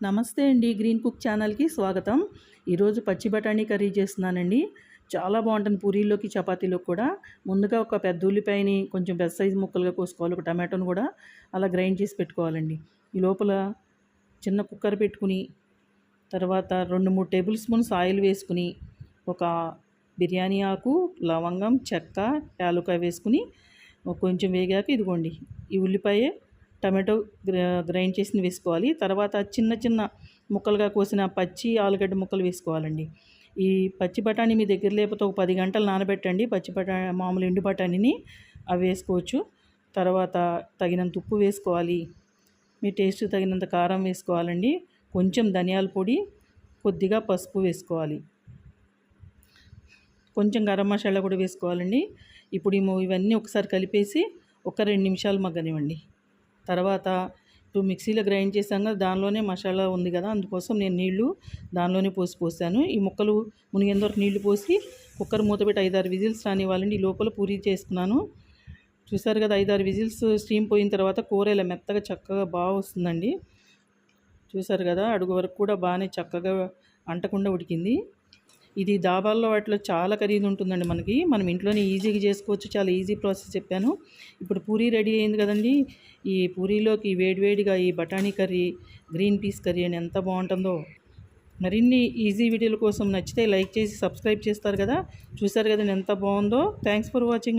నమస్తే అండి green cook ఛానల్కి స్వాగతం. ఈరోజు పచ్చి బఠానీ కర్రీ చేస్తున్నానండి. చాలా బాగుంటుంది పూరీలోకి చపాతీలోకి కూడా. ముందుగా ఒక పెద్ద ఉల్లిపాయని కొంచెం పెద్ద సైజు ముక్కలుగా కోసుకోవాలి ఒక టమాటోని కూడా అలా గ్రైండ్ చేసి పెట్టుకోవాలండి. ఈ లోపల చిన్న కుక్కర్ పెట్టుకుని తర్వాత రెండు మూడు టేబుల్ స్పూన్స్ ఆయిల్ వేసుకుని ఒక బిర్యానీ ఆకు లవంగం చెక్క యాలుకాయ వేసుకుని కొంచెం వేగాక ఇదిగోండి ఈ ఉల్లిపాయే టమాటో గ్రైండ్ చేసి వేసుకోవాలి. తర్వాత చిన్న చిన్న ముక్కలుగా కోసిన పచ్చి ఆలుగడ్డ ముక్కలు వేసుకోవాలండి. ఈ పచ్చి బఠానీ మీ దగ్గర లేకపోతే ఒక పది గంటలు నానబెట్టండి. పచ్చి బఠానీ మామూలు ఎండు బఠానీని అవి వేసుకోవచ్చు. తర్వాత తగినంత ఉప్పు వేసుకోవాలి. మీ టేస్ట్ తగినంత కారం వేసుకోవాలండి. కొంచెం ధనియాల పొడి కొద్దిగా పసుపు వేసుకోవాలి. కొంచెం గరం మసాలా కూడా వేసుకోవాలండి. ఇప్పుడు ఇవన్నీ ఒకసారి కలిపేసి ఒక రెండు నిమిషాలు మగ్గనివ్వండి. తర్వాత ఇప్పుడు మిక్సీలో గ్రైండ్ చేశాను కదా దానిలోనే మసాలా ఉంది కదా అందుకోసం నేను నీళ్ళు దానిలోనే పోసి పోసాను. ఈ ముక్కలు మునిగేంత వరకు నీళ్ళు పోసి కుక్కర్ మూత పెట్టి ఐదారు విజిల్స్ రానివ్వాలండి. ఈ లోపల పూరి చేసుకున్నాను. చూసారు కదా ఐదారు విజిల్స్ స్టీమ్ పోయిన తర్వాత కూర ఇలా మెత్తగా చక్కగా బాగా వస్తుందండి. చూసారు కదా అడుగు వరకు కూడా బాగానే చక్కగా అంటకుండా ఉడికింది. ఇది దాబాల్లో వాటిలో చాలా ఖరీదు ఉంటుందండి మనకి. మనం ఇంట్లోనే ఈజీగా చేసుకోవచ్చు. చాలా ఈజీ ప్రాసెస్ చెప్పాను. ఇప్పుడు పూరీ రెడీ అయింది కదండి. ఈ పూరీలోకి వేడివేడిగా ఈ బఠానీ కర్రీ గ్రీన్ పీస్ కర్రీ అని ఎంత బాగుంటుందో. మరిన్ని ఈజీ వీడియోల కోసం నచ్చితే లైక్ చేసి సబ్స్క్రైబ్ చేస్తారు కదా. చూసారు కదండి ఎంత బాగుందో. థ్యాంక్స్ ఫర్ వాచింగ్ అండి.